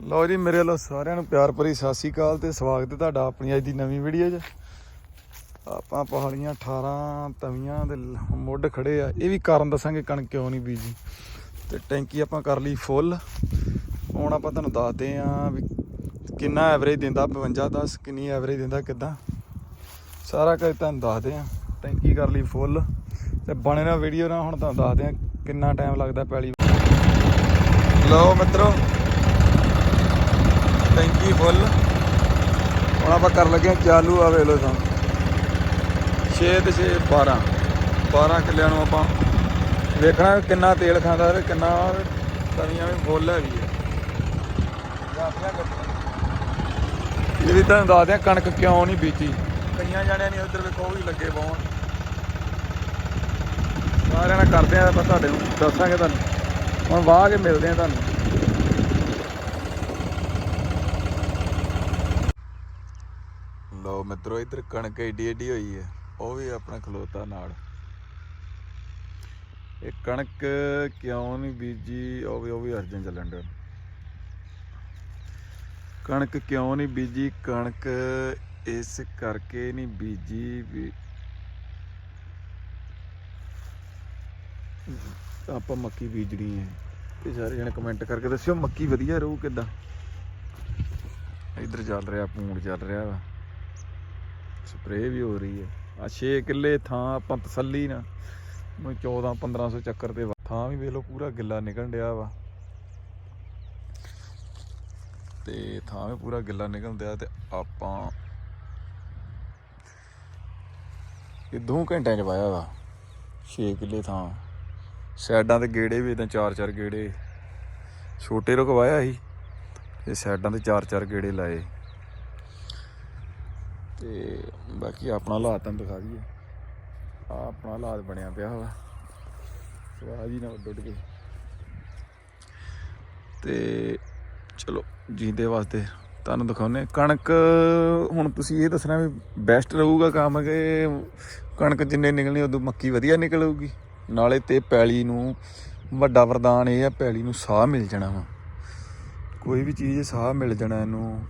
ਲਓ ਜੀ, ਮੇਰੇ ਵੱਲੋਂ ਸਾਰਿਆਂ ਨੂੰ ਪਿਆਰ ਭਰੀ ਸਤਿ ਸ਼੍ਰੀ ਅਕਾਲ ਤੇ ਸਵਾਗਤ ਹੈ ਤੁਹਾਡਾ ਆਪਣੀ ਅੱਜ ਦੀ ਨਵੀਂ ਵੀਡੀਓ 'ਚ। ਆਪਾਂ ਪਹਾੜੀਆਂ 18 ਤਵੀਆਂ ਦੇ ਮੁੱਢ ਖੜੇ ਆ। ਇਹ ਵੀ ਕਾਰਨ ਦੱਸਾਂਗੇ ਕਣਕ ਕਿਉਂ ਨਹੀਂ ਬੀਜੀ। ਤੇ ਟੈਂਕੀ ਆਪਾਂ ਕਰ ਲਈ ਫੁੱਲ। ਹੁਣ ਆਪਾਂ ਤੁਹਾਨੂੰ ਦੱਸਦੇ ਆਂ ਵੀ ਕਿੰਨਾ ਐਵਰੇਜ ਦਿੰਦਾ 52 10 ਕਿੰਨੀ ਐਵਰੇਜ ਦਿੰਦਾ, ਕਿਦਾਂ। ਸਾਰਾ ਕੁਝ ਤੁਹਾਨੂੰ ਦੱਸਦੇ ਆਂ। ਟੈਂਕੀ ਕਰ ਲਈ ਫੁੱਲ। ਤੇ ਬਣੇ ਨਾ ਵੀਡੀਓ ਨਾਲ, ਹੁਣ ਤੁਹਾਨੂੰ ਦੱਸਦੇ ਆਂ ਕਿੰਨਾ ਟਾਈਮ ਲੱਗਦਾ ਪੈਲੀ ਲਓ ਮਿੱਤਰੋ ਟੈਂਕੀ ਫੁੱਲ। ਹੁਣ ਆਪਾਂ ਕਰ ਲੱਗੇ ਆਂ ਚਾਲੂ ਆ ਵੇਖ ਲਓ ਤਾਂ 6 ਤੇ 6 12 12 ਕਿੱਲਿਆਂ ਨੂੰ ਆਪਾਂ ਵੇਖਣਾ ਕਿੰਨਾ ਤੇਲ ਖਾਂਦਾ ਤੇ ਕਿੰਨਾ ਤਵੀਆਂ ਵੀ ਫੁੱਲ ਹੈਗੀ ਹੈ ਇਹ ਵੀ ਤੁਹਾਨੂੰ ਦੱਸਦੇ ਆ ਕਣਕ ਕਿਉਂ ਨਹੀਂ ਬੀਜੀ। ਕਈਆਂ ਜਾਣਿਆਂ ਨੇ ਉਧਰ ਵੇਖੋ ਵੀ ਲੱਗੇ ਪਾਉਣ ਸਾਰਿਆਂ ਨਾਲ ਕਰਦੇ ਆ ਆਪਾਂ ਤੁਹਾਡੇ ਨੂੰ, ਦੱਸਾਂਗੇ ਤੁਹਾਨੂੰ। ਹੁਣ ਵਾਹ ਕੇ ਮਿਲਦੇ ਆ ਤੁਹਾਨੂੰ ਲਓ ਮਿੱਤਰੋ, ਇੱਧਰ ਕਣਕ ਏਡੀ ਏਡੀ ਹੋਈ ਹੈ, ਉਹ ਵੀ ਆਪਣਾ ਖਲੋਤਾ ਨਾਲ। ਇਹ ਕਣਕ ਕਿਉਂ ਨਹੀਂ ਬੀਜੀ? ਉਹ ਵੀ ਉਹ ਵੀ ਅਰਜਨ ਚੱਲਣ ਡਿਆ। ਕਣਕ ਕਿਉਂ ਨਹੀਂ ਬੀਜੀ? ਕਣਕ ਇਸ ਕਰਕੇ ਨਹੀਂ ਬੀਜੀ ਆਪਾਂ ਮੱਕੀ ਬੀਜਣੀ ਹੈ। ਤੇ ਸਾਰੇ ਜਣੇ ਕਮੈਂਟ ਕਰਕੇ ਦੱਸਿਓ ਮੱਕੀ ਵਧੀਆ ਰਹੂ ਕਿਦਾਂ। ਇੱਧਰ ਚੱਲ ਰਿਹਾ, ਪੂੰਡ ਚੱਲ ਰਿਹਾ ਵਾ। ਸਪਰੇਅ ਵੀ ਹੋ ਰਹੀ ਹੈ। ਆ 6 ਕਿੱਲੇ ਥਾਂ ਆਪਾਂ ਤਸੱਲੀ ਨਾ ਮੈਂ 14 1500 ਚੱਕਰ ਤੇ ਥਾਂ ਵੀ ਵੇਖ ਲਓ, ਪੂਰਾ ਗਿੱਲਾ ਨਿਕਲਣ ਡਿਆ ਵਾ। ਤੇ ਥਾਂ ਵੀ ਪੂਰਾ ਗਿੱਲਾ ਨਿਕਲਣ ਡਿਆ ਤੇ ਆਪਾਂ ਇਹ ਦੋ ਘੰਟਿਆਂ ਚ ਵਾਇਆ ਵਾ 6 ਕਿੱਲੇ ਥਾਂ। ਸਾਈਡਾਂ ਤੇ ਗੇੜੇ ਵੀ ਇਦਾਂ ਚਾਰ ਚਾਰ ਗੇੜੇ, ਛੋਟੇ ਰੁਕਵਾਇਆ ਸੀ, ਤੇ ਸਾਈਡਾਂ ਤੇ ਚਾਰ ਚਾਰ ਗੇੜੇ ਲਾਏ। ਤੇ ਬਾਕੀ ਆਪਣਾ ਹਾਲਾਤ ਤੁਹਾਨੂੰ ਦਿਖਾ ਦਈਏ। ਆ ਆਪਣਾ ਹਾਲਾਤ ਬਣਿਆ ਪਿਆ ਵਾ। ਸਵਾਹ ਜੀ ਨਾ ਉੱਡ ਉੱਡ ਕੇ। ਤੇ ਚਲੋ, ਜੀਂਦੇ ਵਾਸਤੇ ਤੁਹਾਨੂੰ ਦਿਖਾਉਨੇ ਕਣਕ, ਹੁਣ ਤੁਸੀਂ ਇਹ ਦੱਸਣਾ ਵੀ ਬੈਸਟ ਰਹੂਗਾ ਕੰਮ ਕਿ ਕਣਕ ਜਿੰਨੇ ਨਿਕਲਣੀ ਉਦੋਂ ਮੱਕੀ ਵਧੀਆ ਨਿਕਲੂਗੀ। ਨਾਲੇ ਤੇ ਪੈਲੀ ਨੂੰ ਵੱਡਾ ਵਰਦਾਨ ਇਹ ਆ, ਪੈਲੀ ਨੂੰ ਸਾਹ ਮਿਲ ਜਾਣਾ ਵਾ। ਕੋਈ ਵੀ ਚੀਜ਼ ਸਾਹ ਮਿਲ ਜਾਣਾ ਇਹਨੂੰ।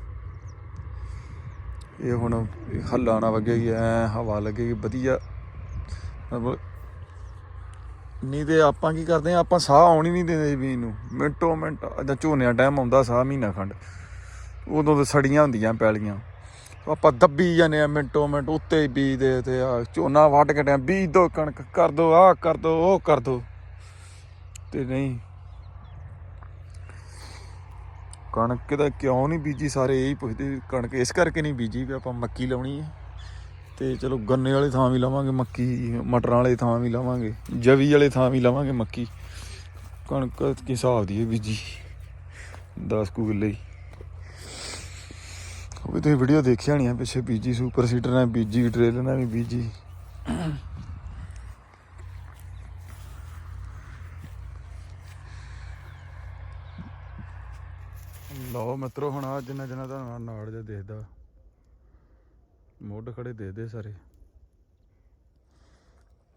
ਇਹ ਹੁਣ ਹੱਲਾ ਨਾ ਵਗੇਗੀ ਐ ਹਵਾ ਲੱਗੇਗੀ ਵਧੀਆ। ਮਤਲਬ ਨਹੀਂ ਤੇ ਆਪਾਂ ਕੀ ਕਰਦੇ ਆ ਆਪਾਂ ਸਾਹ ਆਉਣ ਨਹੀਂ ਦਿੰਦੇ ਜ਼ਮੀਨ ਨੂੰ। ਮਿੰਟੋ ਮਿੰਟ, ਅਜਾ ਝੋਨਿਆਂ ਟਾਈਮ ਆਉਂਦਾ ਸਾਹ ਮਹੀਨਾ ਖੰਡ। ਉਦੋਂ ਤਾਂ ਸੜੀਆਂ ਹੁੰਦੀਆਂ ਪੈਲੀਆਂ। ਆਪਾਂ ਦੱਬੀ ਜਾਂਦੇ ਆ ਮਿੰਟੋ ਮਿੰਟ, ਉੱਤੇ ਹੀ ਬੀਜਦੇ ਤੇ ਆ ਝੋਨਾ ਵੱਢ ਕੇ ਟਾਈਮ, ਬੀਜ ਦੋ ਕਣਕ, ਕਰ ਦੋ, ਆਹ ਕਰ ਦੋ, ਉਹ ਕਰ ਦੋ। ਤੇ ਨਹੀਂ ਕਣਕ ਦਾ ਕਿਉਂ ਨਹੀਂ ਬੀਜੀ? ਸਾਰੇ ਇਹੀ ਪੁੱਛਦੇ ਵੀ ਕਣਕ ਇਸ ਕਰਕੇ ਨਹੀਂ ਬੀਜੀ ਵੀ ਆਪਾਂ ਮੱਕੀ ਲਾਉਣੀ ਹੈ। ਤੇ ਚਲੋ ਗੰਨੇ ਵਾਲੇ ਥਾਂ ਵੀ ਲਾਵਾਂਗੇ, ਮੱਕੀ, ਮਟਰਾਂ ਵਾਲੇ ਥਾਂ ਵੀ ਲਾਵਾਂਗੇ, ਜਵੀ ਵਾਲੇ ਥਾਂ ਵੀ ਲਾਵਾਂਗੇ ਮੱਕੀ। ਕਣਕ ਕਿਸ ਹਿਸਾਬ ਦੀ ਹੈ ਬੀਜੀ? 10 ਕੁ ਕਿੱਲੇ ਉਹ ਵੀ ਤੁਸੀਂ ਵੀਡੀਓ ਦੇਖਿਆ ਨਹੀਂ ਆ ਪਿੱਛੇ ਬੀਜੀ ਸੁਪਰ ਸੀਡਰ ਨਾਲ, ਬੀਜੀ ਟ੍ਰੇਲਰ ਨੇ ਵੀ ਬੀਜੀ। ਲਓ ਮਿੱਤਰੋ, ਹੁਣ ਆ ਜਿੰਨਾ ਜਿੰਨਾ ਤੁਹਾਨੂੰ ਨਾੜ ਜਿਹਾ ਦੇਖਦਾ, ਮੁੱਢ ਖੜੇ ਦੇਖਦੇ ਸਾਰੇ।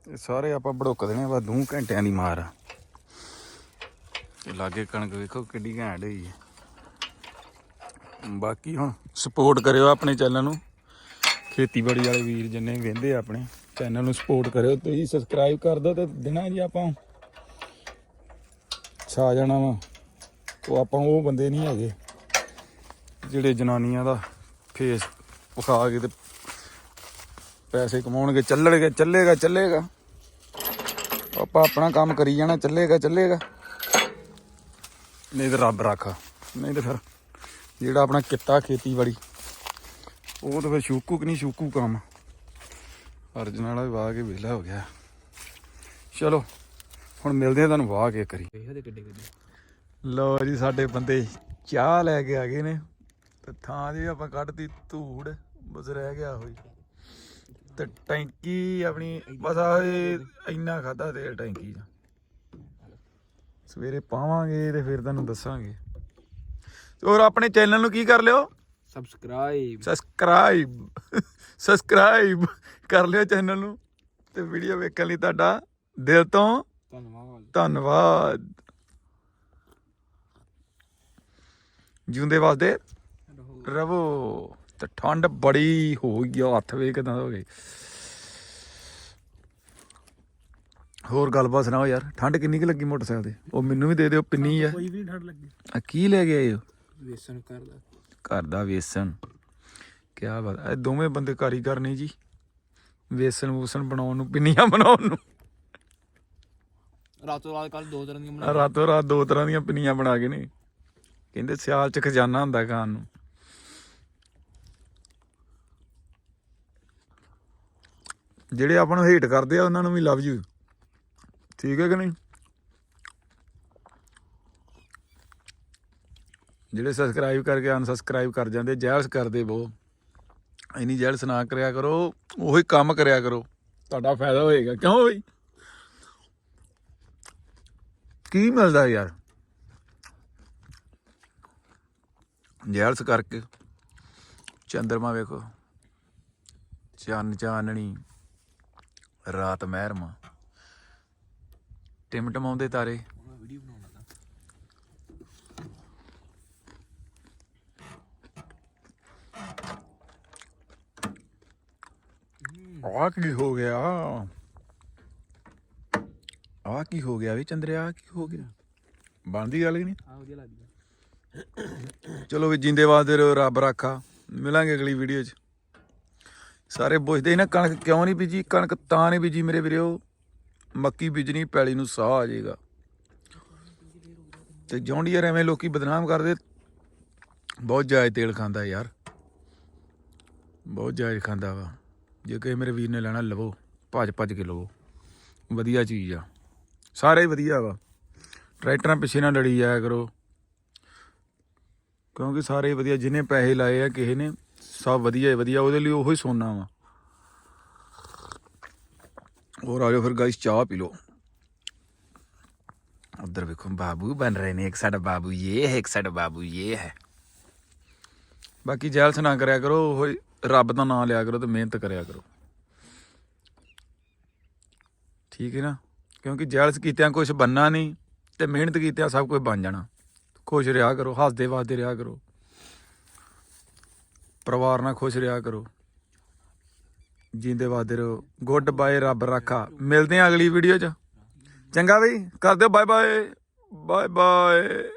ਇਹ ਸਾਰੇ ਆਪਾਂ ਬੜੋਕ ਦੇਣੇ ਆ, ਬਸ 2 ਘੰਟਿਆਂ ਦੀ ਮਾਰ। ਤੇ ਲਾਗੇ ਕਣਕ ਵੇਖੋ ਕਿੱਡੀ ਘੈਂਟ ਹੋਈ ਹੈ ਬਾਕੀ ਹੁਣ ਸਪੋਰਟ ਕਰਿਓ ਆਪਣੇ ਚੈਨਲ ਨੂੰ। ਖੇਤੀਬਾੜੀ ਵਾਲੇ ਵੀਰ ਜਿੰਨੇ ਵੇਂਦੇ ਆਪਣੇ ਚੈਨਲ ਨੂੰ ਸਪੋਰਟ ਕਰਿਓ। ਤੁਸੀਂ ਸਬਸਕ੍ਰਾਈਬ ਕਰ ਦਿਓ ਤੇ ਦੇਣਾ ਜੀ ਆਪਾਂ ਛਾ ਜਾਣਾ ਵਾ। ਉਹ ਆਪਾਂ ਉਹ ਬੰਦੇ ਨਹੀਂ ਹੈਗੇ। ਜਿਹੜੇ ਜਨਾਨੀਆਂ ਦਾ ਫੇਸ ਵਿਖਾ ਕੇ ਤੇ ਪੈਸੇ ਕਮਾਉਣਗੇ ਚੱਲਣਗੇ ਚੱਲੇਗਾ ਚੱਲੇਗਾ। ਆਪਾਂ ਆਪਣਾ ਕੰਮ ਕਰੀ ਜਾਣਾ ਚੱਲੇਗਾ ਚੱਲੇਗਾ। ਨਹੀਂ ਤੇ ਰੱਬ ਰੱਖਾ ਨਹੀਂ ਤੇ ਫਿਰ ਜਿਹੜਾ ਆਪਣਾ ਕਿੱਤਾ ਖੇਤੀਬਾੜੀ ਉਹ ਤਾਂ ਫਿਰ ਸ਼ੂਕੂ ਕਿ ਨਹੀਂ ਸ਼ੂਕੂ ਕੰਮ। ਅਰਜਨ ਵਾਲਾ ਵੀ ਵਾਹ ਕੇ ਵਿਹਲਾ ਹੋ ਗਿਆ। ਚਲੋ ਹੁਣ ਮਿਲਦੇ ਆ ਤੁਹਾਨੂੰ ਵਾਹ ਕੇ ਕਰੀ ਲੋ ਜੀ ਸਾਡੇ ਬੰਦੇ ਚਾਹ ਲੈ ਕੇ ਆ ਗਏ ਨੇ। ਤੇ ਥਾਂ ਦੀ ਆਪਾਂ ਕੱਢਤੀ ਧੂੜ ਬਸ ਰਹਿ ਗਿਆ ਹੋਈ ਤੇ ਟੈਂਕੀ ਆਪਣੀ ਬਸ ਆ ਇੰਨਾ ਖਾਦਾ ਤੇ ਟੈਂਕੀ ਦਾ ਸਵੇਰੇ ਪਾਵਾਂਗੇ ਤੇ ਫਿਰ ਤੁਹਾਨੂੰ ਦੱਸਾਂਗੇ। ਤੇ ਹੋਰ ਆਪਣੇ ਚੈਨਲ ਨੂੰ ਕੀ ਕਰ ਲਿਓ? ਸਬਸਕ੍ਰਾਈਬ ਸਬਸਕ੍ਰਾਈਬ ਸਬਸਕ੍ਰਾਈਬ ਕਰ ਲਿਓ ਚੈਨਲ ਨੂੰ ਤੇ ਵੀਡੀਓ ਵੇਖਣ ਲਈ ਤੁਹਾਡਾ ਦਿਲ ਤੋਂ ਧੰਨਵਾਦ। ਧੰਨਵਾਦ। ਜਿਉਂਦੇ ਵਾਸਤੇ। ਰਵੋ ਤੇ ਠੰਡ ਬੜੀ ਹੋ ਗਈ ਆ ਹੱਥ ਵੇ ਕਿਦਾਂ ਹੋ ਗਏ ਹੋਰ ਗੱਲਬਾਤ ਸੁਣਾਓ ਯਾਰ ਠੰਡ ਕਿੰਨੀ ਕੁ ਲੱਗੀ ਮੋਟਰਸਾਈਕਲ ਤੇ? ਉਹ ਮੈਨੂੰ ਵੀ ਦੇ ਦਿਓ ਪਿੰਨੀ ਆ? ਕੋਈ ਵੀ ਠੰਡ ਲੱਗੀ। ਆ ਕੀ ਲੈ ਕੇ ਆਏ ਹੋ? ਵੇਸਣ ਕਰਦਾ ਘਰ ਦਾ ਵੇਸਣ। ਕਿਆ ਬਾਤ ਇਹ ਦੋਵੇਂ ਬੰਦੇ ਕਾਰੀਗਰ ਨੇ ਜੀ। ਵੇਸਣ ਵੂਸਣ ਬਣਾਉਣ ਨੂੰ ਪਿੰਨੀਆਂ ਬਣਾਉਣ ਨੂੰ। ਰਾਤੋਂ ਰਾਤ ਕੱਲ ਦੋ ਤਰ੍ਹਾਂ ਦੀਆਂ ਆਹ ਰਾਤੋਂ ਰਾਤ ਦੋ ਤਰ੍ਹਾਂ ਦੀਆਂ ਪਿੰਨੀਆਂ ਬਣਾ ਕੇ ਨੇ। ਕਹਿੰਦੇ ਸਿਆਲ ਚ ਖਜ਼ਾਨਾ ਹੁੰਦਾ ਖਾਣ ਨੂੰ। ਜਿਹੜੇ ਆਪਾਂ ਨੂੰ ਹੇਟ ਕਰਦੇ ਆ, ਉਹਨਾਂ ਨੂੰ ਵੀ ਲਵ ਯੂ ਠੀਕ ਹੈ ਕਿ ਨਹੀਂ? ਜਿਹੜੇ ਸਬਸਕ੍ਰਾਈਬ ਕਰਕੇ ਅਨਸਬਸਕ੍ਰਾਈਬ ਕਰ ਜਾਂਦੇ ਜੈਲਸ ਕਰਦੇ ਬਹੁ। ਇਨੀ ਜੈਲਸ ਨਾ ਕਰਿਆ ਕਰੋ, ਉਹੀ ਕੰਮ ਕਰਿਆ ਕਰੋ। ਤੁਹਾਡਾ ਫਾਇਦਾ ਹੋਏਗਾ। ਕਿਉਂ ਬਈ? ਕੀ ਮਿਲਦਾ ਯਾਰ? ਜੈਲਸ ਕਰਕੇ। ਚੰਦਰਮਾ ਵੇਖੋ। ਚੰਨ ਚਾਨਣੀ। ਰਾਤ ਮਹਿਰਮਾ ਟਿਮਟਮਾਉਂਦੇ ਤਾਰੇ ਵੀਡੀਓ ਬਣਾਉਣਾ ਤਾਂ ਆ ਕੀ ਹੋ ਗਿਆ? ਆ ਕੀ ਹੋ ਗਿਆ ਵੀ ਚੰਦਰਿਆ ਆਹ ਕੀ ਹੋ ਗਿਆ? ਬਣਦੀ ਗੱਲ ਹੀ ਨਹੀਂ? ਆ ਵਧੀਆ ਲੱਗਦੀ ਚਲੋ ਵੀ ਜਿੰਦੇ ਵਾਸਤੇ ਰਹੋ ਰੱਬ ਰਾਖਾ। ਮਿਲਾਂਗੇ ਅਗਲੀ ਵੀਡੀਓ 'ਚ। ਸਾਰੇ ਪੁੱਛਦੇ ਨਾ, ਕਣਕ ਕਿਉਂ ਨਹੀਂ ਬੀਜੀ? ਕਣਕ ਤਾਂ ਨਹੀਂ ਬੀਜੀ ਮੇਰੇ ਵੀਰੋ। ਮੱਕੀ ਬੀਜਣੀ, ਪੈਲੀ ਨੂੰ ਸਾਹ ਆ ਜਾਏਗਾ। ਤੇ ਜੌਂਡੀਅਰ ਐਵੇਂ ਲੋਕੀ ਬਦਨਾਮ ਕਰਦੇ। ਬਹੁਤ ਜਾਇਜ਼ ਤੇਲ ਖਾਂਦਾ ਯਾਰ। ਬਹੁਤ ਜਾਇਜ਼ ਖਾਂਦਾ ਵਾ। ਜੇ ਕਿਸੇ ਮੇਰੇ ਵੀਰ ਨੇ ਲੈਣਾ, ਲਵੋ। ਭੱਜ ਭੱਜ ਕੇ ਲਵੋ। ਵਧੀਆ ਚੀਜ਼ ਆ। ਸਾਰੇ ਵਧੀਆ ਵਾ। ਟਰੈਕਟਰਾਂ ਪਿੱਛੇ ਨਾ ਲੜੀ ਜਾਇਆ ਕਰੋ। ਕਿਉਂਕਿ ਸਾਰੇ ਵਧੀਆ ਜਿਹਨੇ ਪੈਸੇ ਲਾਏ ਆ, ਕਿਸੇ ਨੇ ਸਭ ਵਧੀਆ ਹੀ ਵਧੀਆ, ਉਹਦੇ ਲਈ ਉਹੋ ਹੀ ਸੋਨਾ ਵਾ। ਹੋਰ ਆ ਜਾਓ ਫਿਰ ਗਾਇਸ ਚਾਹ ਪੀ ਲਓ। ਉਧਰ ਵੇਖੋ, ਬਾਬੂ ਬਣ ਰਹੇ ਨੇ, ਇੱਕ ਸਾਡਾ ਬਾਬੂ ਇਹ ਹੈ, ਇੱਕ ਸਾਡਾ ਬਾਬੂ ਇਹ ਹੈ। ਬਾਕੀ ਜੈਲਸ ਨਾ ਕਰਿਆ ਕਰੋ, ਉਹ ਰੱਬ ਦਾ ਨਾਮ ਲਿਆ ਕਰੋ ਤੇ ਮਿਹਨਤ ਕਰਿਆ ਕਰੋ। ਠੀਕ ਹੈ ਨਾ? ਕਿਉਂਕਿ ਜੈਲਸ ਕੀਤਿਆਂ ਕੁਝ ਬੰਨਾ ਨਹੀਂ ਤੇ ਮਿਹਨਤ ਕੀਤਿਆਂ ਸਭ ਕੁਝ ਬਣ ਜਾਣਾ। ਖੁਸ਼ ਰਿਹਾ ਕਰੋ ਹੱਸਦੇ ਵਾਸਤੇ ਰਿਹਾ ਕਰੋ। ਪਰਿਵਾਰ ਨਾਲ ਖੁਸ਼ ਰਿਹਾ ਕਰੋ। ਜਿੰਦੇ ਵਾਦੇ ਰਹੋ। ਗੁੱਡ ਬਾਏ, ਰੱਬ ਰਾਖਾ। ਮਿਲਦੇ ਹਾਂ ਅਗਲੀ ਵੀਡੀਓ 'ਚ। ਚੰਗਾ ਬਈ ਕਰ ਦਿਓ ਬਾਏ ਬਾਏ ਬਾਏ ਬਾਏ